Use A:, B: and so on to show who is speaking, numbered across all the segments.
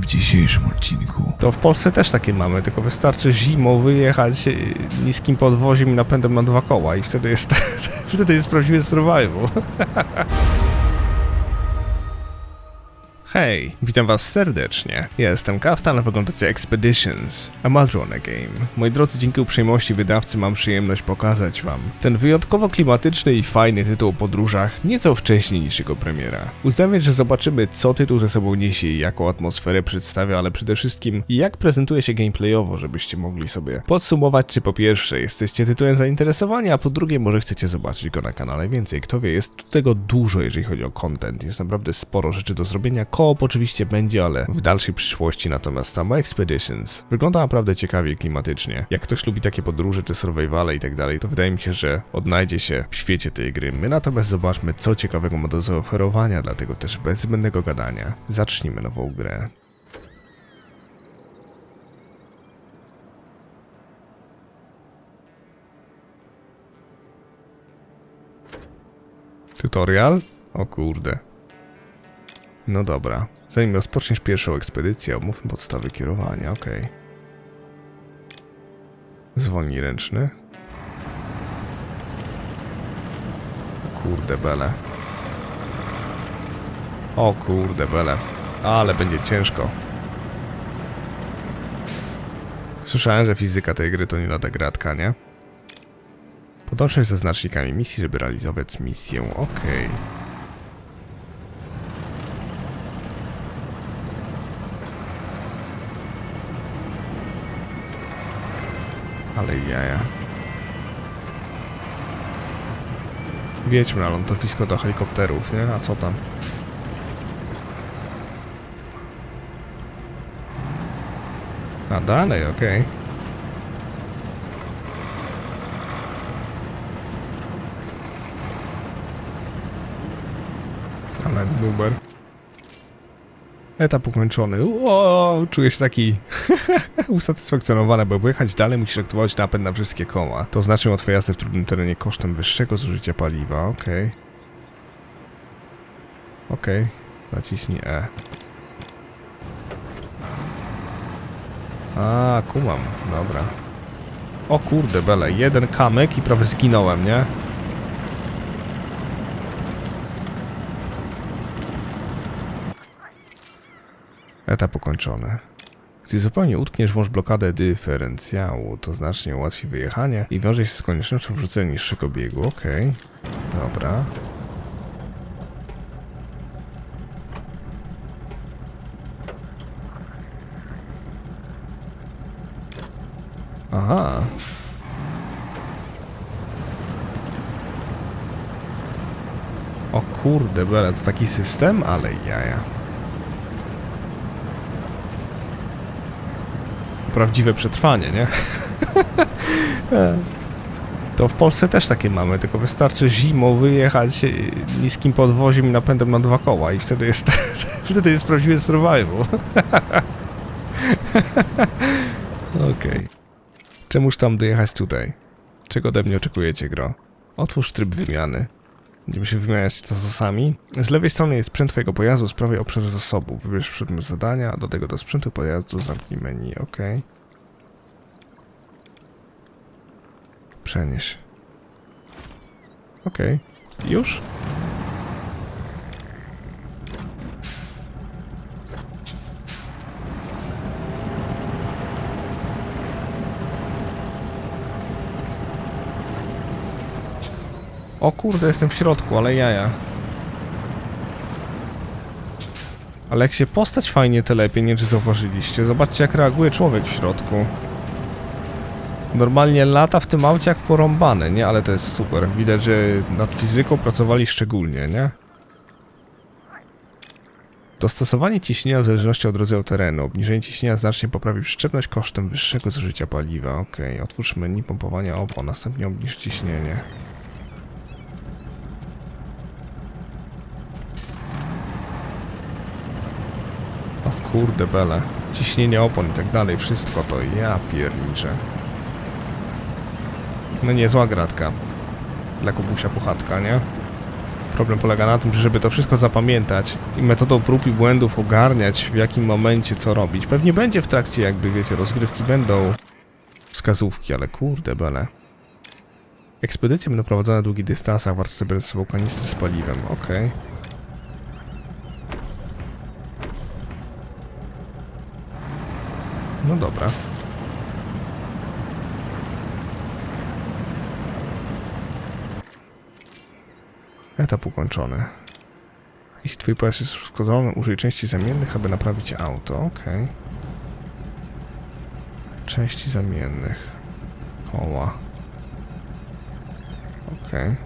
A: W dzisiejszym odcinku
B: To w Polsce też takie mamy, tylko wystarczy zimą wyjechać y, niskim podwoziem i napędem na dwa koła i wtedy jest, wtedy jest prawdziwy survival. Hej, witam was serdecznie. Ja jestem Kaftan, a wyglądacie Expeditions, a Madrone Game. Moi drodzy, dzięki uprzejmości wydawcy mam przyjemność pokazać wam ten wyjątkowo klimatyczny i fajny tytuł o podróżach nieco wcześniej niż jego premiera. Uznam, że zobaczymy co tytuł ze sobą niesie i jaką atmosferę przedstawia, ale przede wszystkim jak prezentuje się gameplayowo, żebyście mogli sobie podsumować, czy po pierwsze jesteście tytułem zainteresowani, a po drugie może chcecie zobaczyć go na kanale więcej. Kto wie, jest tu tego dużo, jeżeli chodzi o content. Jest naprawdę sporo rzeczy do zrobienia. Koop oczywiście będzie, ale w dalszej przyszłości natomiast samo Expeditions wygląda naprawdę ciekawie klimatycznie. Jak ktoś lubi takie podróże czy survivale i tak dalej, to wydaje mi się, że odnajdzie się w świecie tej gry. My natomiast zobaczmy, co ciekawego ma do zaoferowania, dlatego też bez zbędnego gadania zacznijmy nową grę. Tutorial? O kurde. No dobra. Zanim rozpoczniesz pierwszą ekspedycję, omówmy podstawy kierowania, okej. Zwolnij ręczny. Kurde bele. O kurde bele. Ale będzie ciężko. Słyszałem, że fizyka tej gry to nie lada gratka, nie? Podążaj ze znacznikami misji, żeby realizować misję. Okej. Ale jaja. Wiedźmy na lądowisko do helikopterów, nie? A co tam? A dalej, okej. Ale numer. Etap ukończony. Uo, czuję się taki usatysfakcjonowany, bo wyjechać dalej musisz aktywować napęd na wszystkie koła. To znaczy łatwe jazdy w trudnym terenie kosztem wyższego zużycia paliwa. Okej. Okej. Naciśnij E. A, kumam. Dobra. O kurde, bele. Jeden kamyk i prawie zginąłem, nie? Etap ukończony. Gdy zupełnie utkniesz, włącz blokadę dyferencjału, to znacznie ułatwi wyjechanie i wiąże się z koniecznością wrzucenia niższego biegu. Okej. Dobra. Aha. O kurde, bele, to taki system? Ale jaja. Prawdziwe przetrwanie, nie? To w Polsce też takie mamy, tylko wystarczy zimą wyjechać niskim podwoziem i napędem na dwa koła i wtedy jest, wtedy jest prawdziwy survival. Okej. Czemuż tam dojechać tutaj? Czego ode mnie oczekujecie, gro? Otwórz tryb wymiany. Będziemy się wymieniać zasosami. Z lewej strony jest sprzęt twojego pojazdu, z prawej obszar zasobów. Wybierz przedmiot zadania, a do tego do sprzętu pojazdu zamknij menu, ok. Przenieś. Ok. Już? O kurde, jestem w środku, ale jaja. Ale jak się postać fajnie telepie, nie wiem, czy zauważyliście. Zobaczcie jak reaguje człowiek w środku. Normalnie lata w tym aucie jak porąbane, nie? Ale to jest super. Widać, że nad fizyką pracowali szczególnie, nie? Dostosowanie ciśnienia w zależności od rodzaju terenu. Obniżenie ciśnienia znacznie poprawi przyczepność kosztem wyższego zużycia paliwa. Ok, otwórz menu pompowania opon, następnie obniż ciśnienie. O kurde bele. Ciśnienie opon i tak dalej, wszystko to ja pierniczę. No niezła gratka. Dla Kubusia Puchatka, nie? Problem polega na tym, że żeby to wszystko zapamiętać i metodą prób i błędów ogarniać w jakim momencie co robić. Pewnie będzie w trakcie jakby, wiecie, rozgrywki będą wskazówki, ale kurde bele. Ekspedycje będą prowadzone na długich dystansach, warto sobie ze sobą kanistry z paliwem, okej. No dobra. Etap ukończony. Jeśli twój pojazd jest uszkodzony, użyj części zamiennych, aby naprawić auto. Okej. Części zamiennych. Koła. Okej.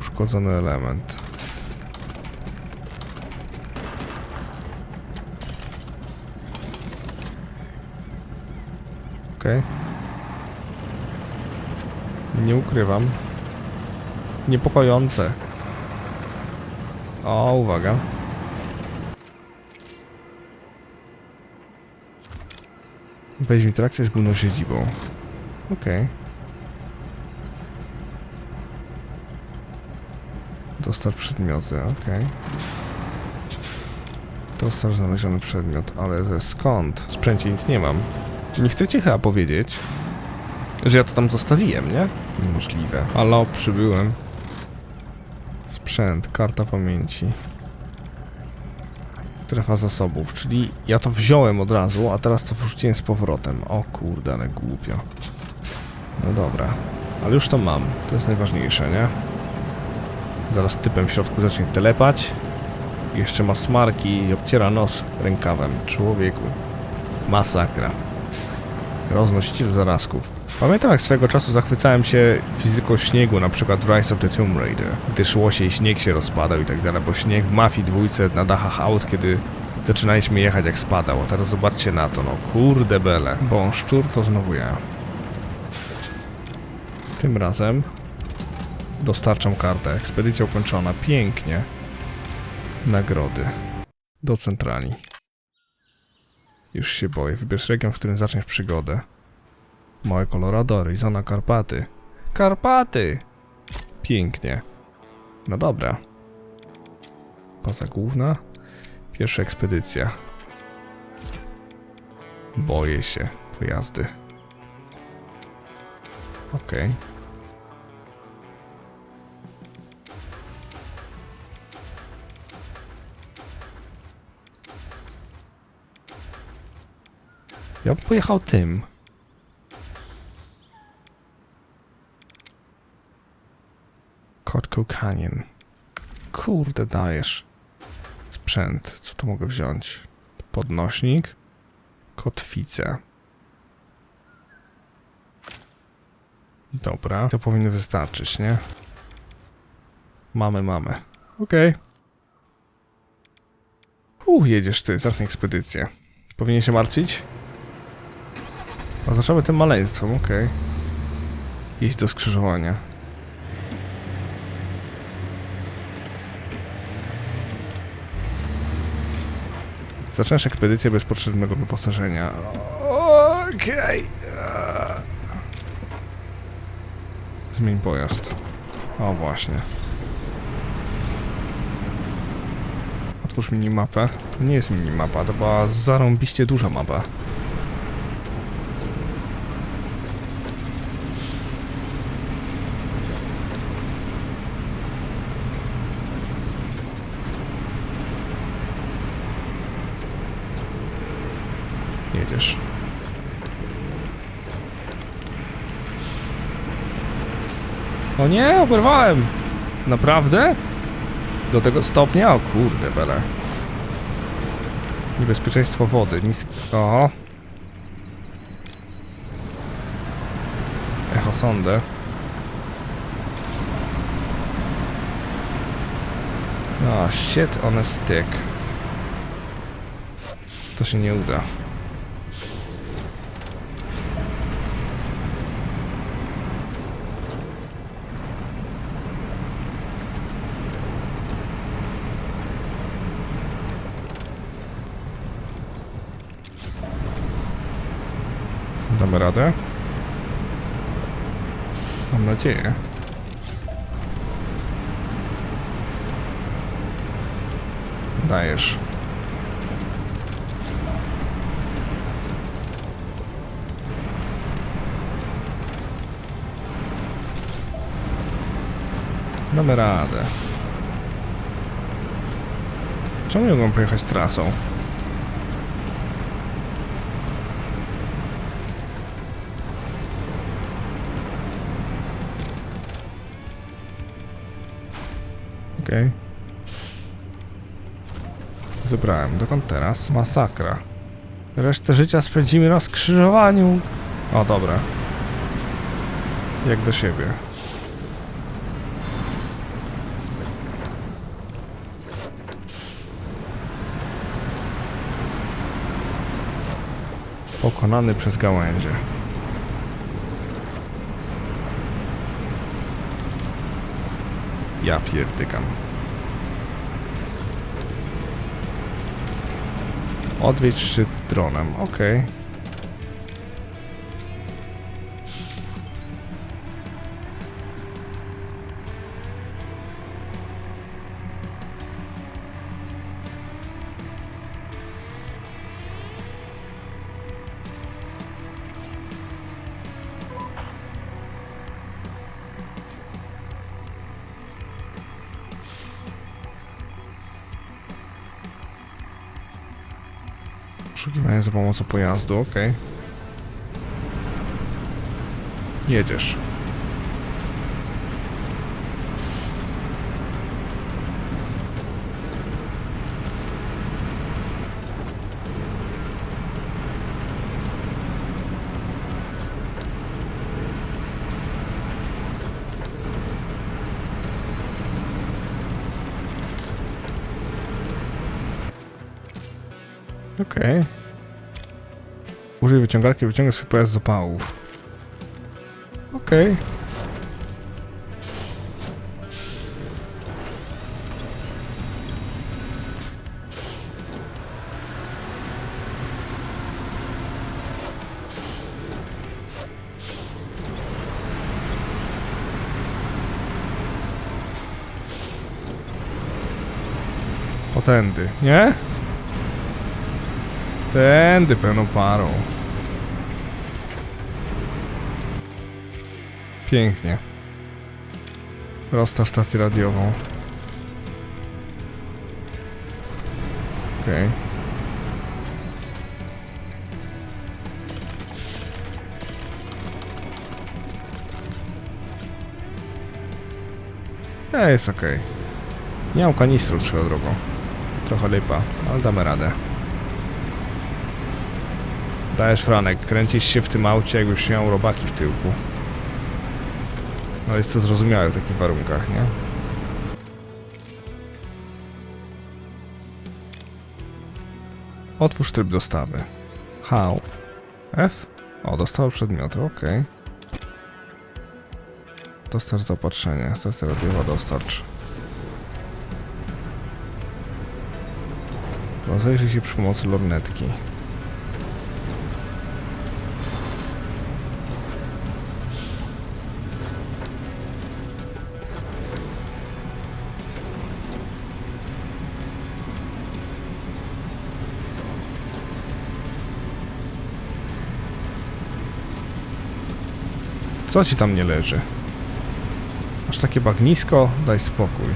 B: Uszkodzony element. Okej. Nie ukrywam. Niepokojące. O, uwaga. Weźmie trakcję z główną siedzibą. Okej. Dostarcz przedmioty, okej. Dostarcz znaleziony przedmiot, ale ze skąd? Sprzęcie nic nie mam. Nie chcecie chyba powiedzieć, że ja to tam zostawiłem, nie? Niemożliwe. Halo, przybyłem. Sprzęt, karta pamięci. Strefa zasobów, czyli ja to wziąłem od razu, a teraz to wrzuciłem z powrotem. O kurde, ale głupio. No dobra, ale już to mam. To jest najważniejsze, nie? Zaraz typem w środku zacznie telepać. Jeszcze ma smarki i obciera nos rękawem. Człowieku. Masakra. Roznosiciel zarazków. Pamiętam jak swego czasu zachwycałem się fizyką śniegu, na przykład Rise of the Tomb Raider, gdy szło się i śnieg się rozpadał i tak dalej, bo śnieg w Mafii dwójce na dachach aut, kiedy zaczynaliśmy jechać jak spadał, a teraz zobaczcie na to, no kurde bele, bo szczur to znowu ja. Tym razem dostarczam kartę, ekspedycja ukończona, pięknie. Nagrody. Do centrali. Już się boję, wybierz region, w którym zaczniesz przygodę. Małe Colorado, Arizona, Karpaty. Karpaty! Pięknie. No dobra. Baza główna. Pierwsza ekspedycja. Boję się pojazdy. Okej. Ja bym pojechał tym. Kotko Canyon. Kurde, dajesz. Sprzęt. Co to mogę wziąć? Podnośnik. Kotwica. Dobra, to powinno wystarczyć, nie? Mamy, mamy. Okej. Okay. Uh, jedziesz ty, zacznij ekspedycję. Powinien się martwić? Oznaczamy tym maleństwem, okej. Okay. Do skrzyżowania. Zaczynasz ekspedycję bez potrzebnego wyposażenia. Okej. Okay. Zmień pojazd. O właśnie. Otwórz minimapę. To nie jest minimapa, to była zarąbiście duża mapa. Jedziesz. O nie, oberwałem! Naprawdę? Do tego stopnia? O kurde, bele. Niebezpieczeństwo wody. Nis... O. Echo sondę. No, shit on a stick. To się nie uda. damy radę. Mam nadzieję. Dajesz. Damy radę. Czemu nie mogą pojechać trasą? Okej. Zebrałem. Dokąd teraz? Masakra. Resztę życia spędzimy na skrzyżowaniu. O, dobra. Jak do siebie. Pokonany przez gałęzie. Ja pierdykam. Odwiedź szczyt dronem, okej. Poszukiwanie za pomocą pojazdu, okej. Jedziesz. Wyciągarki, wyciągnij swój pojazd z opałów. Okej. O tędy, nie? Tędy pełną parą. Pięknie. Rozstaw stację radiową. Okej. E, jest okej. Nie mam kanistru swoją drogą. Trochę lipa, ale damy radę. Dajesz Franek, kręcisz się w tym aucie, jakbyś miał robaki w tyłku. No jest to zrozumiałe w takich warunkach, nie? Otwórz tryb dostawy. How? F? O, dostał przedmioty, ok. Dostarcz zaopatrzenie. Stacja radiowa dostarcz. Rozejrzyj się przy pomocy lornetki. Co ci tam nie leży? Masz takie bagnisko? Daj spokój.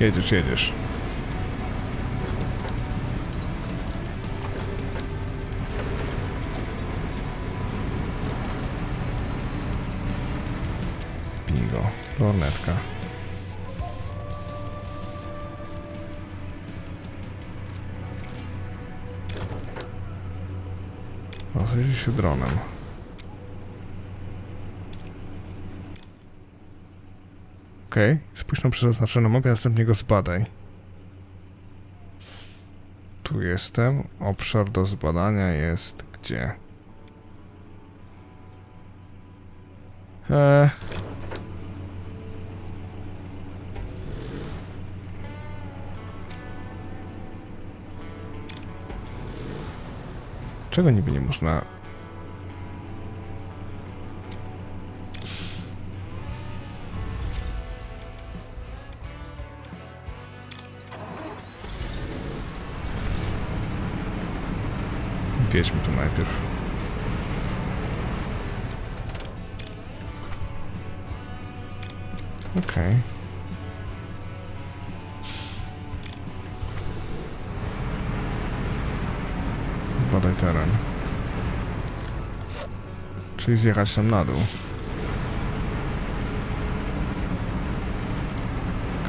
B: Jedziesz, jedziesz. Bingo. Lornetka. Rozejrzyj się dronem. Okej, spójrz na przeznaczoną mapę, następnie go zbadaj. Tu jestem. Obszar do zbadania jest gdzie? Eee, Czego niby nie można... Wiedźmy tu najpierw. Okej. Badaj teren. Czyli zjechać tam na dół.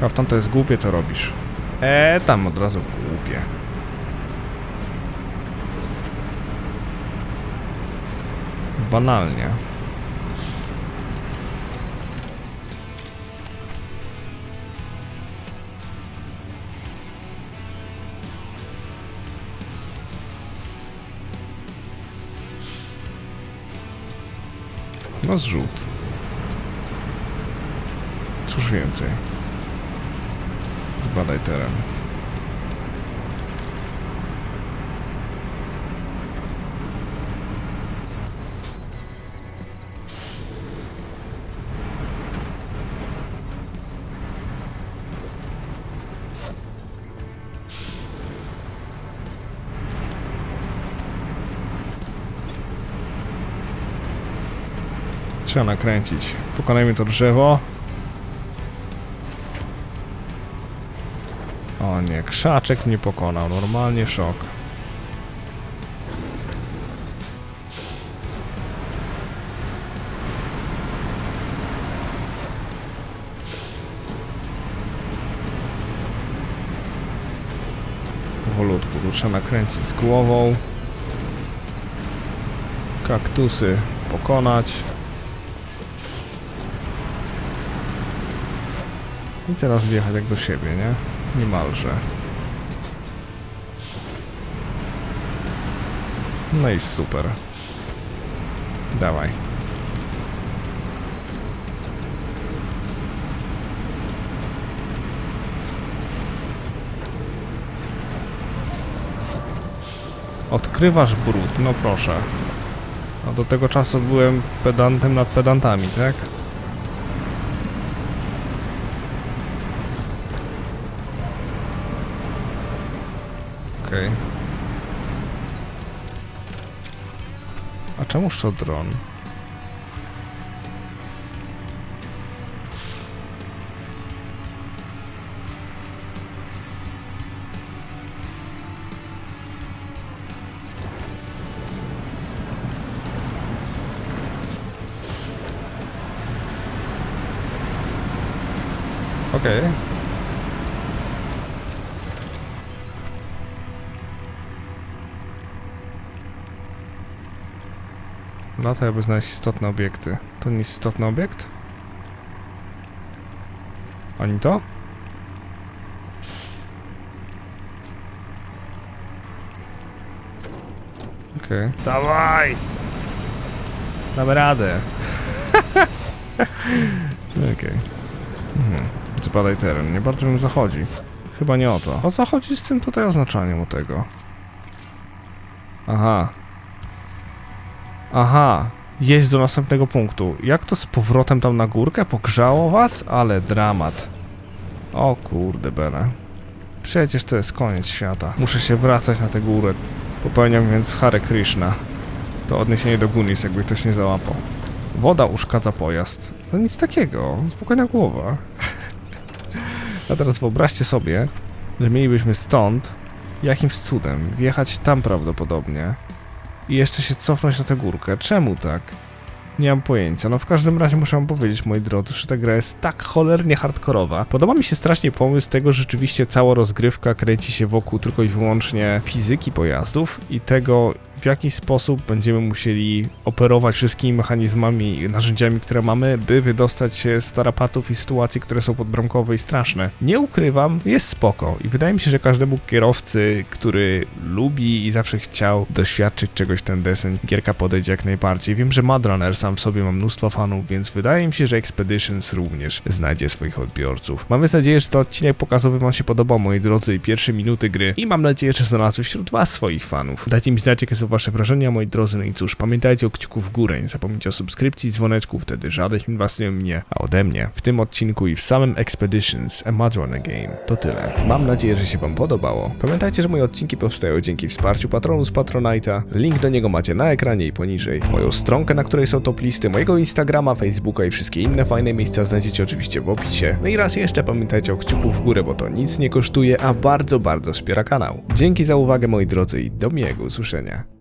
B: Kaftan to jest głupie co robisz. Eee, tam od razu głupie. Banalnie. No zrzut. Cóż więcej. Zbadaj teren. Trzeba nakręcić. Pokonajmy to drzewo. O nie, krzaczek mnie pokonał. Normalnie szok. Powolutku, tu trzeba nakręcić z głową. Kaktusy pokonać. I teraz wjechać jak do siebie, nie? Niemalże. No i super. Dawaj. Odkrywasz brud, no proszę. A do tego czasu byłem pedantem nad pedantami, tak? A czemuż to dron? Lataj, aby znaleźć istotne obiekty. To nie jest istotny obiekt? Ani to? Okej. Dawaj! Damy radę. Okej. Mhm. Zbadaj teren. Nie bardzo mi zachodzi. Chyba nie o to. O co chodzi z tym tutaj oznaczaniem u tego? Aha. Aha. Jeźdź do następnego punktu. Jak to z powrotem tam na górkę? Pogrzało was? Ale dramat. O kurde bele. Przecież to jest koniec świata. Muszę się wracać na tę górę. Popełniam więc Hare Krishna. To odniesienie do Gunis, jakby ktoś nie załapał. Woda uszkadza pojazd. To nic takiego. Spokojna głowa. A teraz wyobraźcie sobie, że mielibyśmy stąd jakimś cudem wjechać tam prawdopodobnie i jeszcze się cofnąć na tę górkę. Czemu tak? Nie mam pojęcia. No w każdym razie muszę wam powiedzieć, moi drodzy, że ta gra jest tak cholernie hardkorowa. Podoba mi się strasznie pomysł tego, że rzeczywiście cała rozgrywka kręci się wokół tylko i wyłącznie fizyki pojazdów i tego, w jaki sposób będziemy musieli operować wszystkimi mechanizmami i narzędziami, które mamy, by wydostać się z tarapatów i sytuacji, które są podbramkowe i straszne. Nie ukrywam, jest spoko i wydaje mi się, że każdemu kierowcy, który lubi i zawsze chciał doświadczyć czegoś ten deseń, gierka podejdzie jak najbardziej. Wiem, że Mad Runner sam w sobie ma mnóstwo fanów, więc wydaje mi się, że Expeditions również znajdzie swoich odbiorców. Mam nadzieję, że ten odcinek pokazowy wam się podobał, moi drodzy, i pierwsze minuty gry i mam nadzieję, że znalazły wśród was swoich fanów. Dajcie mi znać, jakie są wasze wrażenia, moi drodzy. No i cóż, pamiętajcie o kciuku w górę, nie zapomnijcie o subskrypcji, dzwoneczku, wtedy żaden was nie mnie, a ode mnie w tym odcinku i w samym Expeditions A Madrone Game. To tyle. Mam nadzieję, że się wam podobało. Pamiętajcie, że moje odcinki powstają dzięki wsparciu patronu z Patronite'a. Link do niego macie na ekranie i poniżej. Moją stronkę, na której są top listy, mojego Instagrama, Facebooka i wszystkie inne fajne miejsca znajdziecie oczywiście w opisie. No i raz jeszcze pamiętajcie o kciuku w górę, bo to nic nie kosztuje, a bardzo, bardzo wspiera kanał. Dzięki za uwagę moi drodzy i do miłego usłyszenia.